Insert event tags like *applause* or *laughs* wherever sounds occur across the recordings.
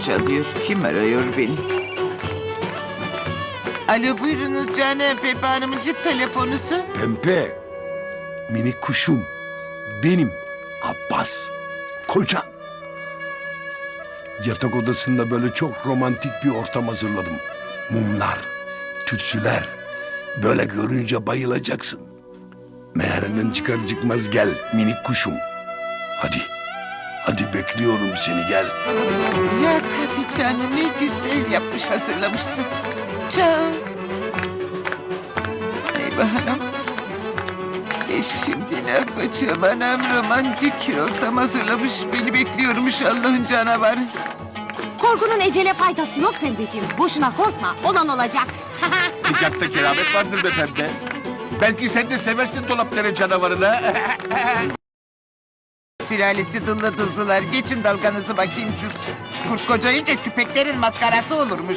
çalıyor. Kim arıyor beni? Alo buyurunuz canım. Pepe Hanım'ın cep telefonusu. Pempe, minik kuşum, benim Abbas, kocan. Yatak odasında böyle çok romantik bir ortam hazırladım. Mumlar, tütsüler. Böyle görünce bayılacaksın. Meyhaneden çıkar çıkmaz gel minik kuşum. Hadi, hadi bekliyorum seni gel. Ya tabii canım ne güzel yapmış hazırlamışsın. Can. Eyvah hanım. E şimdi ne yapacağım anam romantik ortam hazırlamış beni bekliyormuş Allah'ın canavarı. Korkunun ecele faydası yok pembeciğim. Boşuna korkma. Olan olacak. *laughs* Sıcakta keramet vardır be pembe. Belki sen de seversin dolapların canavarını. *laughs* Sülalesi dıllı dızlılar geçin dalganızı bakayım siz. Kurt kocayınca küpeklerin maskarası olurmuş.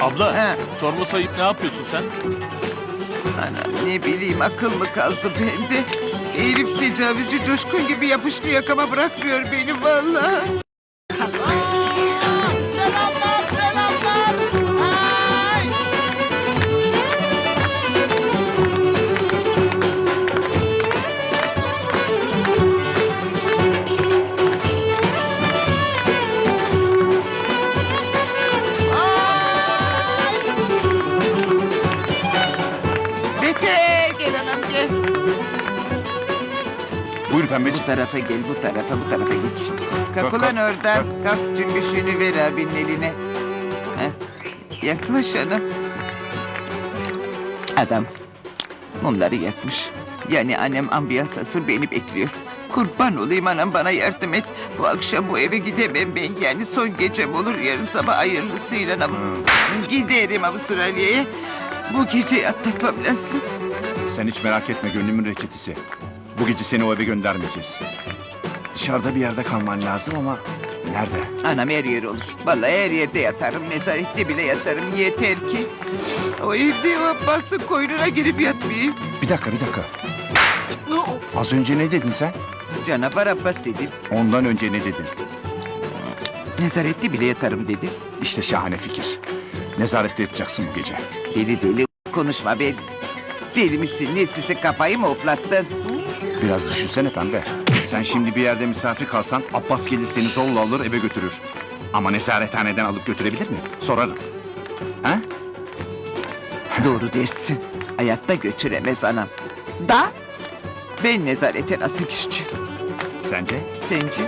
Abla, He. sorma sayıp ne yapıyorsun sen? Anam ne bileyim akıl mı kaldı bende. Herif tecavüzcü coşkun gibi yapıştı yakama bırakmıyor beni vallahi. Bu tarafa gel bu tarafa bu tarafa geç. Kalk ulan kalk, oradan. Kalk cümbüşünü ver abinin eline. Heh. Yaklaş hanım. Adam mumları yakmış. Yani annem ambiyans hazır beni bekliyor. Kurban olayım anam bana yardım et. Bu akşam bu eve gidemem ben. Yani son gecem olur yarın sabah hayırlısıyla. Av- Giderim Avustralya'ya. Bu geceyi atlatmam lazım. Sen hiç merak etme gönlümün reçetesi. Bu gece seni o eve göndermeyeceğiz. Dışarıda bir yerde kalman lazım ama nerede? Anam her yer olur. Vallahi her yerde yatarım. Nezarette bile yatarım. Yeter ki o evde o Abbas'ın koynuna girip yatmayayım. Bir dakika bir dakika. Az önce ne dedin sen? Canavar Abbas dedim. Ondan önce ne dedin? Nezarette bile yatarım dedi. İşte şahane fikir. Nezarette yatacaksın bu gece. Deli deli konuşma be. Deli misin? Nesisin kafayı mı hoplattın? Biraz düşünsene pembe. Sen şimdi bir yerde misafir kalsan Abbas gelir seni zorla alır eve götürür. Ama nezarethaneden alıp götürebilir mi? Sorarım. Ha? Doğru dersin. Hayatta götüremez anam. Da ben nezarete nasıl gireceğim? Sence? Sence?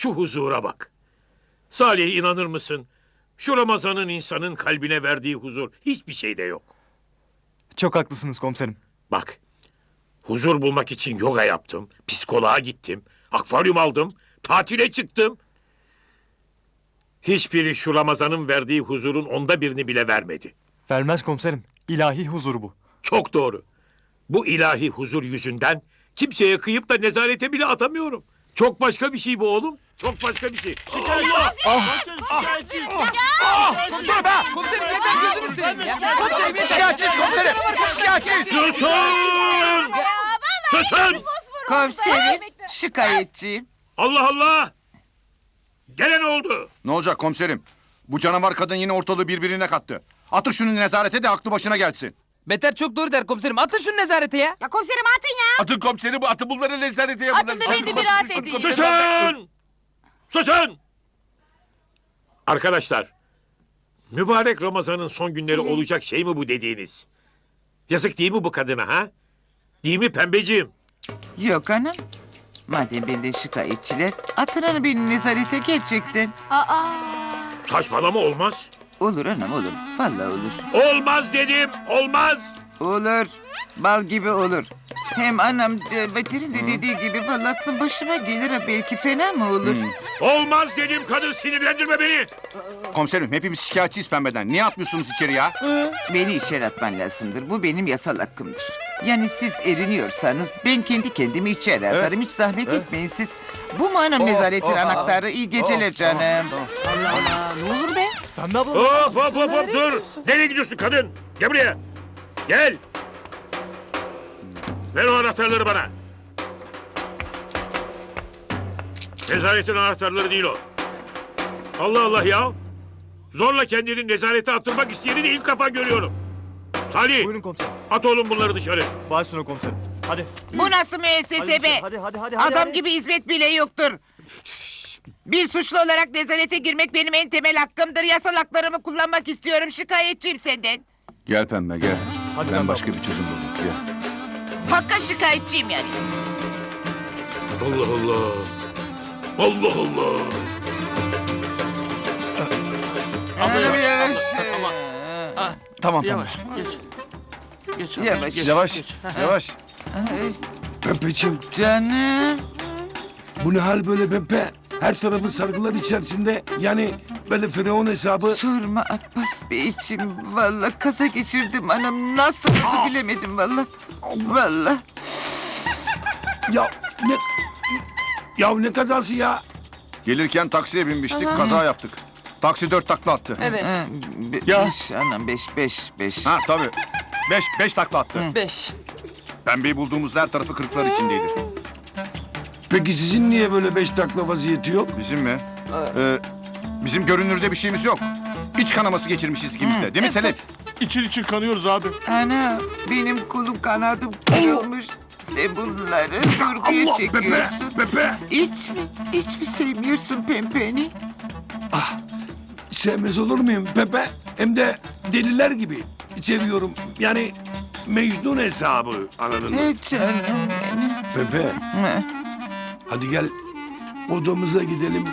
Şu huzura bak. Salih inanır mısın? Şu Ramazan'ın insanın kalbine verdiği huzur hiçbir şeyde yok. Çok haklısınız komiserim. Bak, huzur bulmak için yoga yaptım, psikoloğa gittim, akvaryum aldım, tatile çıktım. Hiçbiri şu Ramazan'ın verdiği huzurun onda birini bile vermedi. Vermez komiserim. İlahi huzur bu. Çok doğru. Bu ilahi huzur yüzünden kimseye kıyıp da nezarete bile atamıyorum. Çok başka bir şey bu oğlum. Çok başka bir şey. Şikayetçi. Şikayetçi. Komiserim ha! Komiserim neden gözünü seveyim ya? Komiserim Şikayetçiyiz komiserim. Şikayetçiyiz. Susun! Susun! Komiserim şikayetçiyim. Allah Allah! Gelen oldu. Ne olacak komiserim? Bu canavar kadın yine ortalığı birbirine kattı. Atın şunu nezarete de aklı başına gelsin. Beter çok doğru der komiserim. Atın şunu nezarete ya. Ya komiserim atın ya. Atın komiseri bu atı bunları nezarete Atın da beni bir rahat edeyim. Susun! Susun! Arkadaşlar, mübarek Ramazan'ın son günleri olacak şey mi bu dediğiniz? Yazık değil mi bu kadına ha? Değil mi pembeciğim? Yok anam. Madem benden şikayetçiler, atın hanım beni nezarete gerçekten. Aa. Saçmalama olmaz. Olur anam olur. Vallahi olur. Olmaz dedim, olmaz. Olur. Bal gibi olur. Hem anam e, de dediği gibi vallahi aklım başıma gelir ha belki fena mı olur? Olmaz dedim kadın sinirlendirme beni. Komiserim hepimiz şikayetçiyiz pembeden. Niye atmıyorsunuz içeri ya? Beni içeri atman lazımdır. Bu benim yasal hakkımdır. Yani siz eriniyorsanız ben kendi kendimi içeri atarım. Hiç zahmet etmeyin siz. Bu mu anam nezaretin anahtarı? İyi geceler canım. Allah Allah ne olur be. Pembe abla. Hop hop hop hop dur. Nereye gidiyorsun kadın? Gel buraya. Gel. Ver o anahtarları bana. Nezaretin anahtarları değil o. Allah Allah ya. Zorla kendini nezarete attırmak isteyeni de ilk defa görüyorum. Salih Buyurun komiserim. at oğlum bunları dışarı. Baş sonu komiserim. Hadi. Bu nasıl müessese be? Hadi hadi hadi. hadi Adam hadi. gibi hizmet bile yoktur. Bir suçlu olarak nezarete girmek benim en temel hakkımdır. Yasal haklarımı kullanmak istiyorum. Şikayetçiyim senden. Gel pembe gel. Hadi ben pembe başka bir çözüm buldum. Gel. Hakka şikayetçiyim yani. Allah Allah. Allah Allah. Abla yavaş. Yavaş. Tamam pembe. Yavaş. Geç. Geç. abla, Yavaş. geç, Yavaş. geç. Yavaş. Pempeciğim Canım. bu ne hal böyle Pempe? Her tarafı sargılar içerisinde. Yani böyle firavun hesabı. Sorma Abbas Beyciğim. Vallahi kaza geçirdim anam. Nasıl oldu bilemedim vallahi. Vallahi. Ya ne... Ya ne kazası ya? Gelirken taksiye binmiştik kaza yaptık. Taksi dört takla attı. Evet. Ha, be- Ya. Beş anam beş beş beş. Ha tabii. Beş, beş takla attı. Beş. Pembeyi bulduğumuzda her tarafı kırıklar içindeydi. Peki sizin niye böyle beş takla vaziyeti yok? Bizim mi? Ee, bizim görünürde bir şeyimiz yok. İç kanaması geçirmişiz ikimiz de. Değil mi Selek? İçin için kanıyoruz abi. Ana benim kolum kanadım kırılmış. Sen bunları sorguya Allah çekiyorsun. Pepe! Pepe! Hiç mi? Hiç mi sevmiyorsun pempeni? Sevmez olur muyum Pepe? Hem de deliler gibi seviyorum. Yani Mecnun hesabı anladın mı? He canım benim. Pepe Ha, hadi gel odamıza gidelim.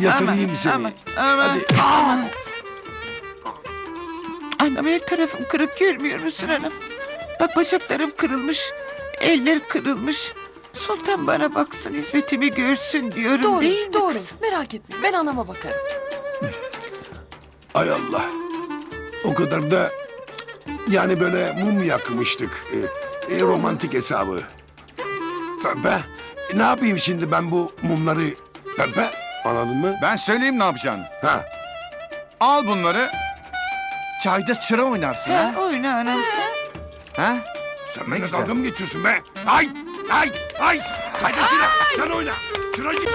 Yatırayım seni. aman, aman. Hadi. Anam her tarafım kırık görmüyor musun anam? Bak bacaklarım kırılmış. Eller kırılmış. Sultan bana baksın hizmetimi görsün diyorum Doğru, değil mi doğru. kız? Merak etme. Ben anama bakarım. *laughs* Ay Allah. O kadar da yani böyle mum yakmıştık. Ee, e, romantik hesabı. Pempe ne yapayım şimdi ben bu mumları Pempe anladın mı? Ben söyleyeyim ne yapacağını. Ha. Al bunları. Çayda çıra oynarsın ha. Oyna anam sen. ha? Sen Ne benimle güzel. dalga mı geçiyorsun be? Ay! Ay! Ay! Hadi çıra! Sen oyna! Çıracık!